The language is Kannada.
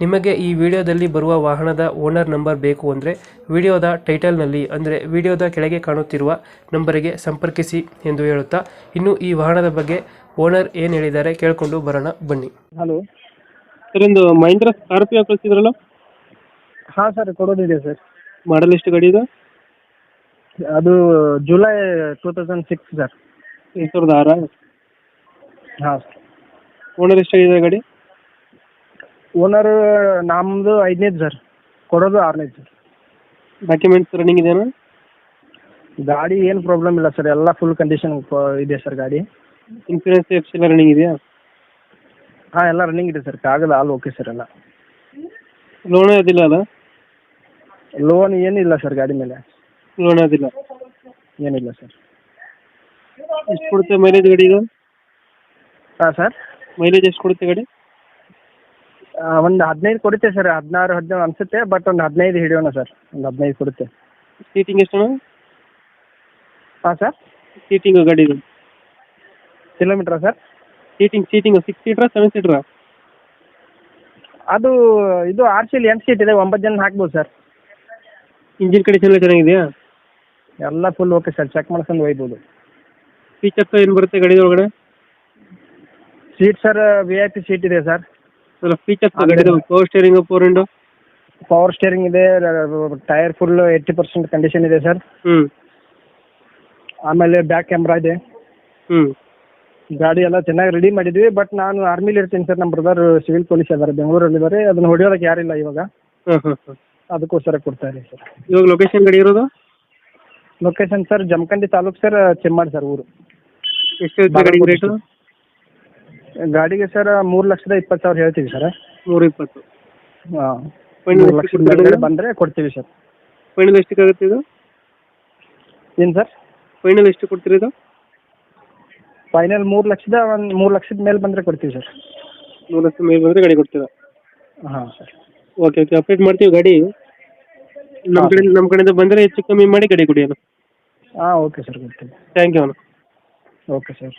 ನಿಮಗೆ ಈ ವಿಡಿಯೋದಲ್ಲಿ ಬರುವ ವಾಹನದ ಓನರ್ ನಂಬರ್ ಬೇಕು ಅಂದರೆ ವಿಡಿಯೋದ ಟೈಟಲ್ನಲ್ಲಿ ಅಂದರೆ ವಿಡಿಯೋದ ಕೆಳಗೆ ಕಾಣುತ್ತಿರುವ ನಂಬರಿಗೆ ಸಂಪರ್ಕಿಸಿ ಎಂದು ಹೇಳುತ್ತಾ ಇನ್ನು ಈ ವಾಹನದ ಬಗ್ಗೆ ಓನರ್ ಏನು ಹೇಳಿದ್ದಾರೆ ಕೇಳಿಕೊಂಡು ಬರೋಣ ಬನ್ನಿ. ಹಲೋ. ಸರ್ ಒಂದು ಮಹೇಂದ್ರ ಸ್ಕಾರ್ಪಿಯೋ ಕಳಿಸಿದ್ರಲ್ಲ? ಹಾಂ ಸರ್ ಕೊಡೋದಿದೆ ಸರ್. ಮಾಡಲ್ ಎಷ್ಟು ಗಾಡಿ ಇದೆ? ಅದು July two thousand six sir. ಎರಡು ಸಾವಿರದ ಆರ? ಹಾಂ. ಓನರ್ ಎಷ್ಟಾಗಿದೆ ಗಾಡಿ? ಓನರ್ ನಮ್ದು ಐದನೇದು ಸರ್ ಕೊಡೋದು ಆರನೇದು ಸರ್ ಡಾಕ್ಯುಮೆಂಟ್ಸ್ ರನ್ನಿಂಗ್ ಇದೆಯಾ ಗಾಡಿ ಏನು ಪ್ರಾಬ್ಲಮ್ ಇಲ್ಲ ಸರ್ ಎಲ್ಲ ಫುಲ್ ಕಂಡೀಷನ್ ಇದೆ ಸರ್ ಗಾಡಿ. ಇನ್ಸೂರೆನ್ಸ್ ಎಫ್ಸ್ ಎಲ್ಲ ರನ್ನಿಂಗ್ ಇದೆಯಾ? ಹಾಂ ಎಲ್ಲ ರನ್ನಿಂಗ್ ಇದೆ ಸರ್ ಕಾಗದ ಆಲ್ ಓಕೆ ಸರ್ ಎಲ್ಲ. ಲೋನ್ ಅದಿಲ್ಲ ಅಲ್ಲ ಲೋನ್ ಏನಿಲ್ಲ ಸರ್ ಗಾಡಿ ಮೇಲೆ. ಲೋನ್ ಅದಿಲ್ಲ ಏನಿಲ್ಲ ಸರ್ ಎಷ್ಟು ಕೊಡುತ್ತೆ ಮೈಲೇಜ್ ಗಾಡಿ ಇದು? ಹಾಂ ಸರ್ ಮೈಲೇಜ್ ಎಷ್ಟು ಕೊಡುತ್ತೆ ಗಾಡಿ? ಒಂದು ಹದಿನೈದು ಕೊಡುತ್ತೆ ಸರ್ ಹದಿನಾರು ಹದಿನೇಳು ಅನಿಸುತ್ತೆ ಬಟ್ ಒಂದು ಹದಿನೈದು ಹಿಡಿಯೋಣ ಸರ್ ಒಂದು ಹದಿನೈದು ಕೊಡುತ್ತೆ. ಸೀಟಿಂಗ್ ಎಷ್ಟು ಹಾಂ ಸರ್? ಸೀಟಿಂಗ್ ಗಾಡಿ ಕಿಲೋಮೀಟ್ರಾ ಸರ್? ಸೀಟಿಂಗ್ ಸೀಟಿಂಗ್ ಸಿಕ್ಸ್ ಸೀಟ್ರಾ ಸೆವೆನ್ ಸೀಟ್ರ ಅದು ಇದು ಆರ್ ಸಿ ಎಂಟು ಸೀಟ್ ಇದೆ ಒಂಬತ್ತು ಜನ ಹಾಕ್ಬೋದು ಸರ್. ಇಂಜಿನ್ ಕಂಡೀಷನ್ ಎಲ್ಲ ಚೆನ್ನಾಗಿದೆಯಾ? ಎಲ್ಲ ಫುಲ್ ಓಕೆ ಸರ್ ಚೆಕ್ ಮಾಡ್ಕೊಂಡು ಒಯ್ಬೋದು. ಫೀಚರ್ಸ್ ಏನು ಬರುತ್ತೆ ಗಾಡಿ ಒಳಗಡೆ seat sir V I P seat ಇದೆ ಸರ್. ಅಲ್ಲ ಫೀಚರ್ಸ್ ಗಾಡಿದು power steering four power steering ಇದೆ tyre full eighty percent condition ಇದೆ ಸರ್ ಹ್ಮ್. ಆಮೇಲೆ ಬ್ಯಾಕ್ ಕ್ಯಾಮ್ರಾ ಇದೆ. ಗಾಡಿ ಎಲ್ಲ ಚೆನ್ನಾಗಿ ರೆಡಿ ಮಾಡಿದ್ವಿ ಬಟ್ ನಾನು ಆರ್ಮಿಲಿ ಇರ್ತೀನಿ ಸರ್ ನಮ್ಮ ಬ್ರದರ್ ಸಿವಿಲ್ ಪೊಲೀಸ್ ಇದ್ದಾರೆ ಬೆಂಗಳೂರಲ್ಲಿ ಇದಾರೆ. ಅದನ್ನ ಹೊಡಿಯೋದಕ್ಕೆ ಯಾರಿಲ್ಲ ಇವಾಗ. ಹಾಂ ಹಾಂ ಹಾಂ ಅದಕ್ಕೋಸ್ಕರ ಕೊಡ್ತಾ ಇದ್ದೀವಿ ಸರ್ ಇವಾಗ ಲೊಕೇಶನ್ ಗಡಿ ಇರೋದು? Location sir Jamkhandi taluk sir Chemmadi sir ಊರು. ಎಷ್ಟು ಇರುತ್ತೆ ಗಾಡಿ ರೇಟು ಗಾಡಿಗೆ ಸರ್ ಮೂರು ಲಕ್ಷದ ಇಪ್ಪತ್ತು ಸಾವಿರ ಹೇಳ್ತೀವಿ ಸರ್. ನೂರ ಇಪ್ಪತ್ತು. ಹಾಂ. Final ಮೂರು ಲಕ್ಷದ ಎಷ್ಟು ಮೇಲ್ಗಡೆ ಕೊಡ್ತೀರಾ? ಬಂದರೆ ಕೊಡ್ತೀವಿ ಸರ್. ಫೈನಲ್ ಎಷ್ಟಕ್ಕೆ ಆಗುತ್ತೆ ಇದು? ಏನು ಸರ್? ಫೈನಲ್ ಎಷ್ಟು ಕೊಡ್ತೀರಿ ಇದು? ಫೈನಲ್ ಮೂರು ಲಕ್ಷದ ಒಂದು ಮೂರು ಲಕ್ಷದ ಮೇಲೆ ಬಂದರೆ ಕೊಡ್ತೀವಿ ಸರ್. ಮೂರು ಲಕ್ಷದ ಮೇಲೆ ಬಂದರೆ ಗಾಡಿ ಕೊಡ್ತೀರಾ? ಹಾಂ ಸರ್. Okay okay. ಅಪ್ಡೇಟ್ ಮಾಡ್ತೀವಿ ಗಾಡಿ. ನಮ್ಮ. ಕಡೆ ನಮ್ಮ ಕಡೆಯಿಂದ ಬಂದರೆ ಹೆಚ್ಚು ಕಮ್ಮಿ ಮಾಡಿ ಗಾಡಿ ಕೊಡಿ ಅಣ್ಣ. ಹಾಂ ಓಕೆ ಸರ್ ಕೊಡ್ತೀನಿ ಥ್ಯಾಂಕ್ ಯು ಅಣ್ಣ. Okay sir.